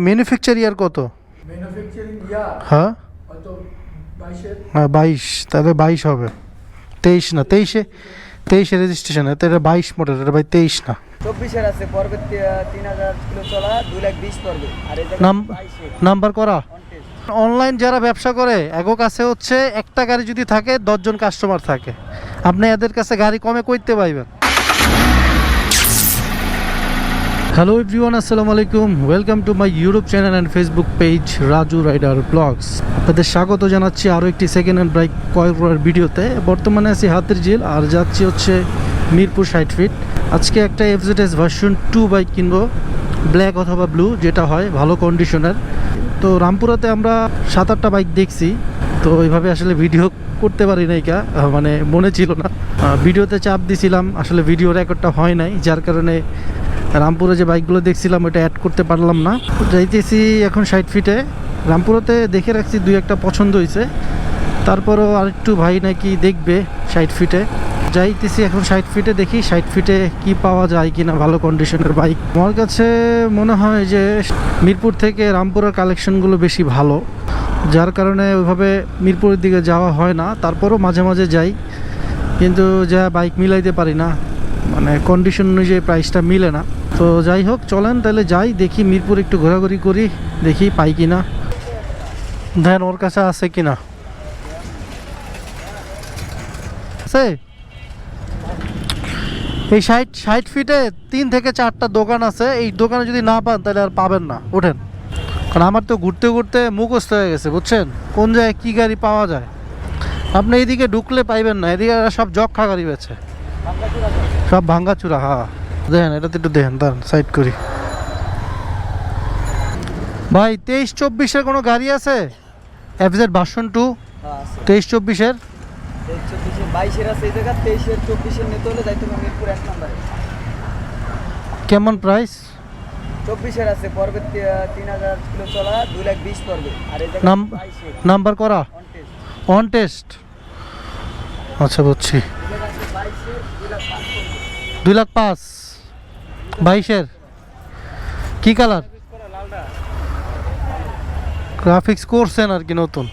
Manufacture ইয়ার কত? Manufacturing ইয়ার হ্যাঁ? হ্যাঁ বাইশ। তাহলে বাইশ হবে। তেইশ না তেইশে তেইশে রেজিস্ট্রেশন তো এটা বাইশ মডেল এটা ভাই তেইশ না। চব্বিশের আছে পর্বে তিন হাজার কিলো চলা দুই লাখ বিশ পর্বে। আর নাম- নাম্বার করা। অনলাইন যারা ব্যবসা করে এগো কাছে হচ্ছে একটা গাড়ি যদি থাকে দশজন কাস্টমার থাকে। আপনি এদের কাছে গাড়ি কমে করতে পাইবেন। হ্যালো এভরিওয়ান আসসালামু আলাইকুম welcome to my YouTube channel and Facebook page Raju rider vlogs আপনাদের স্বাগত জানাচ্ছি আরও একটি সেকেন্ড হ্যান্ড বাইক ক্রয় করার ভিডিওতে। বর্তমানে আছি হাতের ঝিল, আর যাচ্ছি হচ্ছে মিরপুর ষাট ফিট আজকে একটা এফজেডএস ভার্সন টু বাইক কিনবো ব্ল্যাক অথবা ব্লু যেটা হয়, ভালো কন্ডিশনের তো রামপুরাতে আমরা সাত আটটা বাইক দেখছি, তো ওইভাবে আসলে ভিডিও করতে পারি নাই কা মানে মনে ছিল না। ভিডিওতে চাপ দিছিলাম, আসলে ভিডিও রেকর্ডটা হয় নাই, যার কারণে রামপুরে যে বাইকগুলো দেখছিলাম ওটা অ্যাড করতে পারলাম না। যাইতেছি এখন ষাট ফিটে রামপুরাতে দেখে রাখছি দুই একটা পছন্দ হয়েছে তারপরও আরেকটু ভাই নাকি দেখবে ষাট ফিটে যাইতেছি এখন ষাট ফিটে দেখি ষাট ফিটে কি পাওয়া যায় কিনা ভালো কন্ডিশনের বাইক আমার কাছে মনে হয় যে মিরপুর থেকে রামপুরের কালেকশনগুলো বেশি ভালো। যার কারণে ওইভাবে মিরপুরের দিকে যাওয়া হয় না। তারপরও মাঝে মাঝে যাই। কিন্তু যা বাইক মিলাইতে পারি না। মানে কন্ডিশন অনুযায়ী প্রাইসটা মিলে না। তো যাই হোক, চলেন তাহলে যাই, দেখি মিরপুর একটু ঘোরাঘুরি করি, দেখি পাই কি না দেন ওর কাছে আছে কিনা। আছে? এই ষাট ষাট ফিটে তিন থেকে চারটা দোকান আছে, এই দোকানে যদি না পান তাহলে আর পাবেন না। ওঠেন। কারণ আমার তো ঘুরতে ঘুরতে মুখস্থ হয়ে গেছে, বুঝছেন? কোন জায়গায় কী গাড়ি পাওয়া যায়? আপনি এইদিকে ঢুকলে পাইবেন না, এদিকে সব জক্ষা গাড়ি বেছে সব ভাঙ্গাচুরা হ্যাঁ দেখেন এটাতে একটু দেখেন দাঁড়ান সাইড করি। ভাই তেইশ চব্বিশের কোনো গাড়ি আছে? এফজেড ভার্সন টু তেইশ চব্বিশের কেমন প্রাইস চব্বিশের আছে পর্বে তিন হাজার কিলো চলা দুই লাখ বিশ পর্বে আর নাম- নাম্বার করা। অন টেস্ট আচ্ছা বুঝছি। দুই লাখ পাঁচ। বাইশের। কি কালার? গ্রাফিক্স করছেন আর কি নতুন।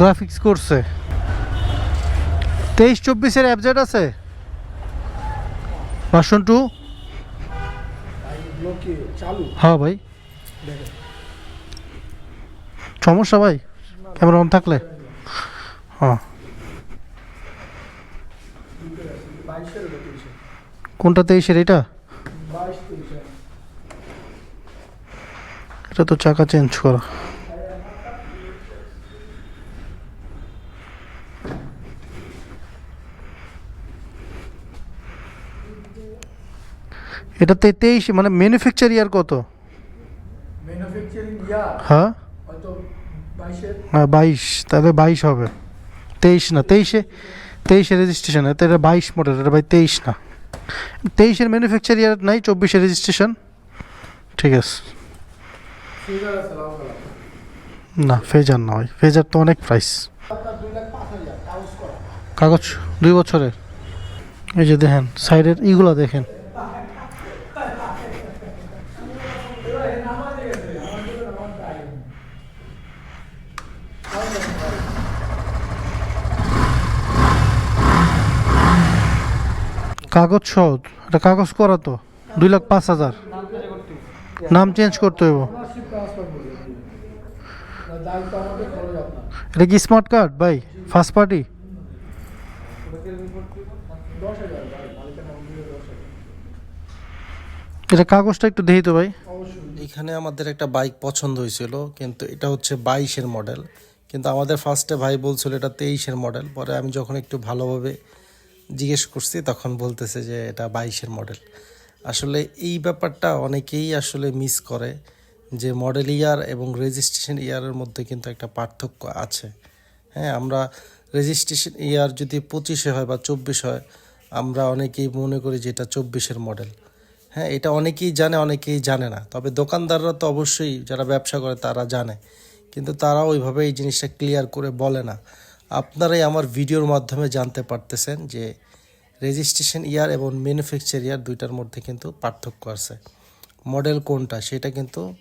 গ্রাফিক্স করছে। তেইশ চব্বিশের অ্যাবজেট আছে? ভার্সন টু হ্যাঁ ভাই। সমস্যা ভাই ক্যামেরা অন থাকলে। হ্যাঁ বাইশের ওটা তেইশে কোনটা তেইশের এটা এটা তো চাকা চেঞ্জ করা। এটাতে তেইশ মানে ম্যানুফ্যাকচার ইয়ার কত? হ্যাঁ। হ্যাঁ বাইশ তাহলে বাইশ হবে। তেইশ না তেইশে তেইশে রেজিস্ট্রেশন এটা বাইশ মডেল এটা ভাই তেইশ না। তেইশের ম্যানুফ্যাকচার ইয়ার নাই চব্বিশে রেজিস্ট্রেশন ঠিক আছে। না ফেজার না ভাই। ফেজার তো অনেক প্রাইস কাগজ দুই বছরের। এই যে দেখেন সাইডের ইগুলা দেখেন। কাগজ সহ এটা কাগজ করা তো, দুই লাখ পাঁচ হাজার। নাম চেঞ্জ করতে হইব। এটা কি স্মার্ট কার্ড ভাই ফার্স্ট পার্টি এটা কাগজটা একটু দেখি তো ভাই। এখানে আমাদের একটা বাইক পছন্দ হয়েছিল, কিন্তু এটা হচ্ছে বাইশের মডেল কিন্তু আমাদের ফার্স্টে ভাই বলছিল এটা তেইশের মডেল পরে আমি যখন একটু ভালোভাবে জিজ্ঞেস করছি, তখন বলতেছে যে এটা বাইশের মডেল। আসলে এই ব্যাপারটা অনেকেই আসলে মিস করে যে মডেল ইয়ার এবং রেজিস্ট্রেশন ইয়ারের মধ্যে কিন্তু একটা পার্থক্য আছে। হ্যাঁ আমরা রেজিস্ট্রেশন ইয়ার যদি পঁচিশে হয় বা চব্বিশ হয়, আমরা অনেকেই মনে করি যে এটা চব্বিশের মডেল হ্যাঁ এটা অনেকেই জানে অনেকেই জানে না। তবে দোকানদাররা তো অবশ্যই যারা ব্যবসা করে তারা জানে। কিন্তু তারা ওইভাবে এই জিনিসটা ক্লিয়ার করে বলে না। আপনারাই আমার ভিডিওর মাধ্যমে জানতে পারতেছেন যে রেজিস্ট্রেশন ইয়ার এবং ম্যানুফ্যাকচার ইয়ার দুইটার মধ্যে কিন্তু পার্থক্য আছে। মডেল কোনটা? সেটা কিন্তু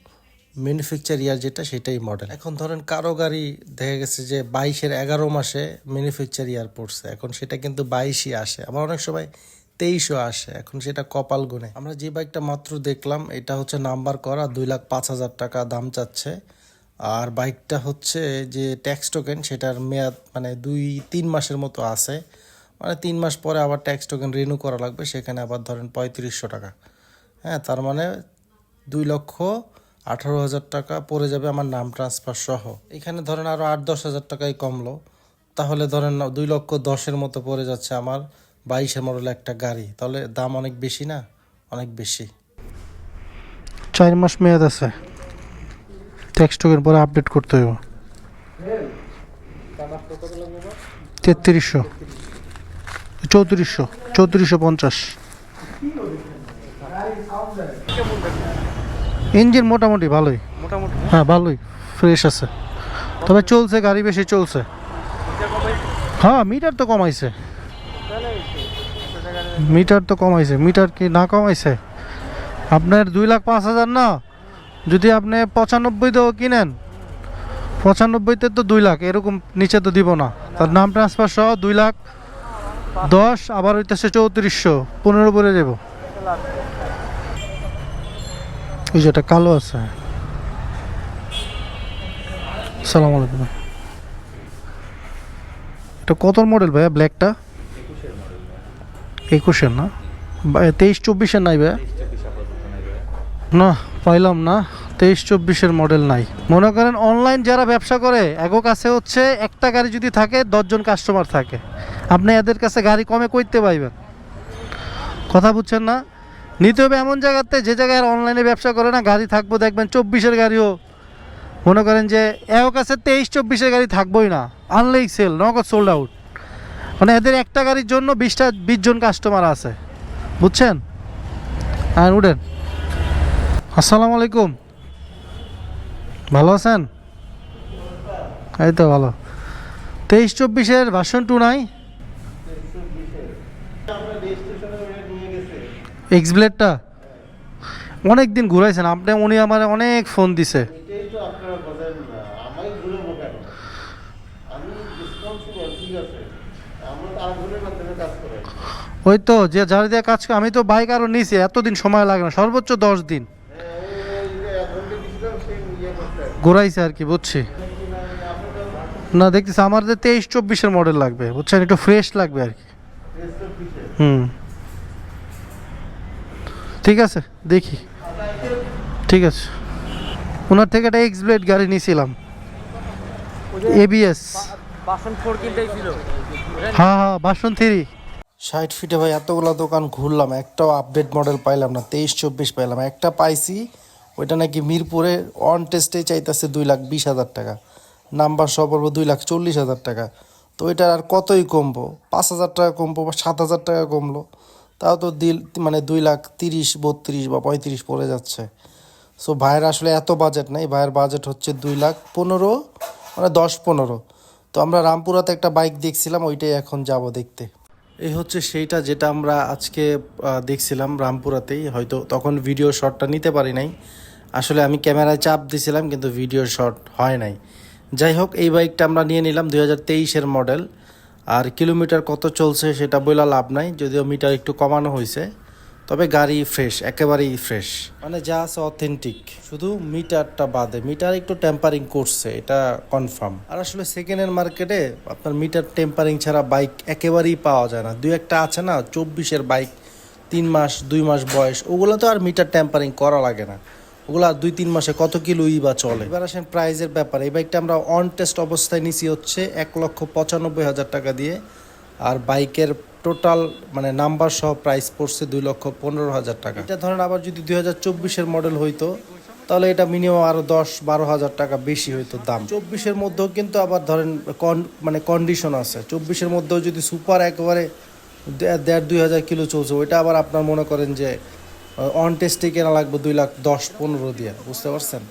ম্যানুফ্যাকচার ইয়ার যেটা, সেটাই মডেল এখন ধরেন কারও গাড়ি দেখা গেছে যে বাইশের এগারো মাসে ম্যানুফ্যাকচার ইয়ার পড়ছে। এখন সেটা কিন্তু বাইশই আসে। আবার অনেক সময় তেইশও আসে। এখন সেটা কপাল গুনে। আমরা যে বাইকটা মাত্র দেখলাম, এটা হচ্ছে নাম্বার করা, দুই লাখ পাঁচ হাজার টাকা দাম চাচ্ছে। আর বাইকটা হচ্ছে যে ট্যাক্স টোকেন সেটার মেয়াদ মানে দুই, তিন মাসের মতো আছে। মানে তিন মাস পরে আবার ট্যাক্স টোকেন রিনিউ করা লাগবে, সেখানে আবার ধরেন পঁয়ত্রিশশো টাকা। হ্যাঁ তার মানে দুই লক্ষ আঠারো হাজার টাকা পড়ে যাবে আমার নাম ট্রান্সফার সহ। এখানে ধরেন আরও আট, দশ হাজার টাকাই কমলো। তাহলে ধরেন দুই লক্ষ দশের মতো পড়ে যাচ্ছে আমার বাইশের মডেল একটা গাড়ি। তাহলে দাম অনেক বেশি না? অনেক বেশি। চার মাস মেয়াদ আছে। টেক্সট টোকেন পরে আপডেট করতে হবে তেত্রিশশো। চৌত্রিশশো। চৌত্রিশশো পঞ্চাশ। ইঞ্জিন মোটামুটি ভালোই। মোটামুটি। হ্যাঁ ভালোই। ফ্রেশ আছে। তবে চলছে গাড়ি বেশি চলছে। হ্যাঁ মিটার তো কমাইছে। মিটার তো কমাইছে। মিটার কি না কমাইছে? আপনার দুই লাখ পাঁচ হাজার না? যদি আপনি পঁচানব্বই পঁচানব্বইতেও কিনেন, পঁচানব্বইতে তো দুই লাখ, এরকম নিচে তো দিব না। তার নাম ট্রান্সফার সহ দুই লাখ দশ, আবার হইতেছে চৌত্রিশশো, পনেরো পরে যাব ওই যেটা কালো আছে। সালাম আলাইকুম। এটা কত মডেল ভাইয়া ব্ল্যাকটা একুশের না? তেইশ চব্বিশের নাই ভাইয়া? না। পাইলাম না, তেইশ চব্বিশের মডেল নাই। মনে করেন অনলাইন যারা ব্যবসা করে, এগো কাছে হচ্ছে একটা গাড়ি যদি থাকে, দশজন কাস্টমার থাকে। আপনি এদের কাছে গাড়ি কমে করতে পাইবেন। কথা বুঝছেন না? নিতে হবে এমন জায়গাতে, যে জায়গায় অনলাইনে ব্যবসা করে না, গাড়ি থাকব, দেখবেন চব্বিশের গাড়িও। মনে করেন যে এও কাছে তেইশ চব্বিশের গাড়ি থাকবোই না। আনলেই সেল নগদ সোল্ড আউট মানে এদের একটা গাড়ির জন্য বিশটা বিশজন কাস্টমার আছে। বুঝছেন? হ্যাঁ উঠেন। আসসালামু আলাইকুম। ভালো আছেন? এই তো ভালো। তেইশ চব্বিশের ভার্সন টু নাই? এক্স ব্লেডটা অনেক দিন ঘুরাইছেন, আপনি, উনি আমার অনেক ফোন দিছে। ওই তো, যে যার দিয়ে কাজ আমি তো বাইক আরও নিছি, এতদিন সময় লাগে না, সর্বোচ্চ দশ দিন। ঘুরাইছে আর কি, বুঝছি। না, দেখতেছি আমার যে তেইশ চব্বিশের মডেল লাগবে, বুঝছেন? একটু ফ্রেশ লাগবে আর কি। হুম। ঠিক আছে, দেখি। ঠিক আছে। ওনার থেকে একটা এক্স ব্লেড গাড়ি নিয়েছিলাম এবিএস হ্যাঁ হ্যাঁ বাসন থ্রি ষাট ফিটে ভাই, এতগুলো দোকান ঘুরলাম, একটাও আপডেট মডেল পাইলাম না, তেইশ, চব্বিশ পাইলাম। একটা পাইছি ওইটা নাকি মিরপুরে অন টেস্টে চাইতেছে দুই লাখ বিশ হাজার টাকা। নাম্বার সহ পড়ব দুই লাখ চল্লিশ হাজার টাকা। তো ওইটার আর কতই কমবো? পাঁচ হাজার টাকা কমবো বা সাত হাজার টাকা কমলো। তাও তো দিল মানে দুই লাখ তিরিশ, বত্রিশ বা পঁয়ত্রিশ পড়ে যাচ্ছে। সো ভাইয়ের আসলে এত বাজেট নাই। ভাইয়ের বাজেট হচ্ছে দুই লাখ পনেরো মানে দশ পনেরো। তো আমরা রামপুরাতে একটা বাইক দেখছিলাম, ওইটাই এখন যাব দেখতে। এই হচ্ছে সেইটা যেটা আমরা আজকে দেখছিলাম রামপুরাতেই। হয়তো তখন ভিডিও শটটা নিতে পারি নাই। আসলে আমি ক্যামেরায় চাপ দিছিলাম, কিন্তু ভিডিও শট হয় নাই। যাই হোক, এই বাইকটা আমরা নিয়ে নিলাম দুই হাজার তেইশের মডেল আর কিলোমিটার কত চলছে সেটা বইলা লাভ নাই, যদিও মিটার একটু কমানো হয়েছে তবে গাড়ি ফ্রেশ একেবারেই ফ্রেশ মানে যা আছে অথেন্টিক শুধু মিটারটা বাদে। মিটার একটু টেম্পারিং করছে, এটা কনফার্ম আর আসলে সেকেন্ড হ্যান্ড মার্কেটে আপনার মিটার টেম্পারিং ছাড়া বাইক একেবারেই পাওয়া যায় না। দুই একটা আছে না, চব্বিশের বাইক তিন মাস, দুই মাস বয়স ওগুলো তো আর মিটার টেম্পারিং করা লাগে না। ওগুলা দুই তিন মাসে কত কিলোই বা চলে? এবার আসেন প্রাইজের ব্যাপারে। এই বাইকটা আমরা অন টেস্ট অবস্থায় নিছি হচ্ছে এক লক্ষ পঁচানব্বই হাজার টাকা দিয়ে। আর বাইকের টোটাল মানে নাম্বার সহ প্রাইস পড়ছে দুই লক্ষ পনেরো হাজার টাকা। এটা ধরেন আবার যদি দুই হাজার চব্বিশের মডেল হইতো তাহলে এটা মিনিমাম আরও দশ বারো হাজার টাকা বেশি হইতো দাম। চব্বিশের মধ্যেও কিন্তু আবার ধরেন কন মানে কন্ডিশন আছে। চব্বিশের মধ্যেও যদি সুপার একেবারে দেড় দুই হাজার কিলো চলছে ওইটা আবার আপনার মনে করেন যে অন টেস্টে কেনা লাগবে দুই লাখ দশ, পনেরো দিয়ে, বুঝতে পারছেন?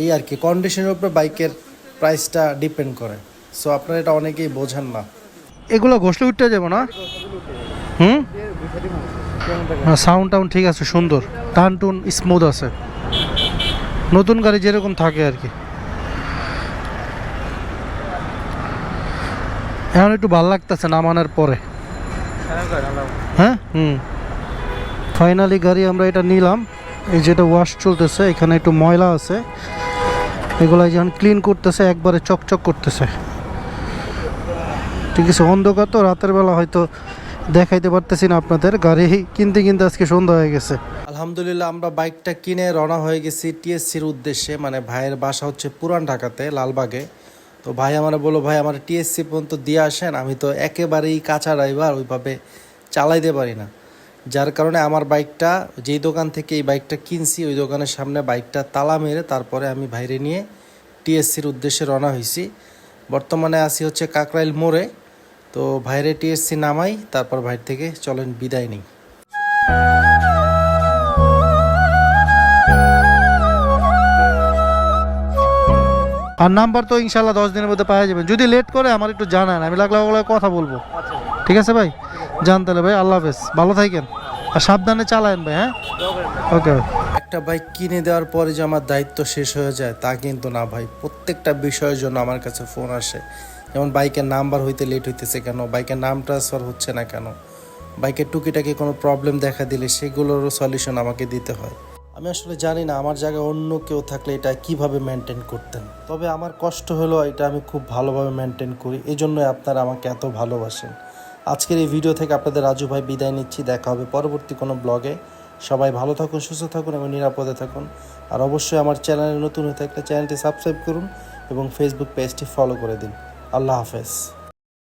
এই আর কি কন্ডিশনের উপরে বাইকের প্রাইসটা ডিপেন্ড করে। সো আপনারা এটা অনেকেই বোঝেন না। এগুলো ঘষলে উঠতে যাব না? হুম? সাউন্ড টাউন ঠিক আছে, সুন্দর। টান টুন স্মুথ আছে। নতুন গাড়ি যেরকম থাকে আর কি। এখন একটু ভালো লাগতেছে, নামানোর পরে। হ্যাঁ? হুম। ফাইনালি গাড়ি আমরা এটা নিলাম। এই যেটা ওয়াশ চলতেছে, এখানে একটু ময়লা আছে। এগুলো যখন ক্লিন করতেছে, একবারে চকচক করতেছে। ঠিক আছে, অন্ধকার তো, রাতের বেলা হয়তো দেখাইতে পারতেছি না আপনাদের, গাড়ি কিনতে কিনতে আজকে সন্ধ্যা হয়ে গেছে। আলহামদুলিল্লাহ, আমরা বাইকটা কিনে রওনা হয়ে গেছি টিএসসির উদ্দেশ্যে মানে ভাইয়ের বাসা হচ্ছে পুরান ঢাকাতে, লালবাগে। তো ভাই আমার বলো ভাই, আমার টিএসসি পর্যন্ত দিয়ে আসেন, আমি তো একেবারেই কাঁচা ড্রাইভার ওইভাবে চালাইতে পারি না। যার কারণে আমার বাইকটা যেই দোকান থেকে এই বাইকটা কিনছি ওই দোকানের সামনে বাইকটা তালা মেরে তারপরে আমি বাইরে নিয়ে টিএসসির উদ্দেশ্যে রওনা হয়েছি। বর্তমানে আসি হচ্ছে কাকরাইল মোড়ে। তো ভাইরে টিএসসি নামাই তারপর ভাইর থেকে চলেন বিদায় নিই। আর নাম্বার তো ইনশাল্লাহ দশ দিনের মধ্যে পাওয়া যাবে। যদি লেট করে আমার একটু জানান আমি লাগলে কথা বলব। আচ্ছা। ঠিক আছে ভাই? জান তাহলে ভাই, আল্লাহ হাফেজ। ভালো থাকেন। আর সাবধানে চালায়েন ভাই হ্যাঁ? ওকে একটা বাইক কিনে দেওয়ার পরে যে আমার দায়িত্ব শেষ হয়ে যায়, তা কিন্তু না ভাই। প্রত্যেকটা বিষয়ের জন্য আমার কাছে ফোন আসে। যেমন বাইকের নাম্বার হইতে লেট হইতেছে কেন? বাইকের নাম ট্রান্সফার হচ্ছে না কেন? বাইকের টুকিটাকি কোনো প্রবলেম দেখা দিলে সেগুলোরও সলিউশন আমাকে দিতে হয়। আমি আসলে জানি না, আমার জায়গায় অন্য কেউ থাকলে এটা কীভাবে মেনটেন করতেন? তবে আমার কষ্ট হলো, এটা আমি খুব ভালোভাবে মেনটেন করি। এই জন্যই আপনারা আমাকে এত ভালোবাসেন। আজকের এই ভিডিও থেকে আপনাদের রাজু ভাই বিদায় নিচ্ছি, দেখা হবে পরবর্তী কোনো ব্লগে। সবাই ভালো থাকুন, সুস্থ থাকুন এবং নিরাপদে থাকুন। আর অবশ্যই আমার চ্যানেলে নতুন হয়ে থাকলে চ্যানেলটি সাবস্ক্রাইব করুন এবং ফেসবুক পেজটি ফলো করে দিন। আল্লাহ হাফেজ।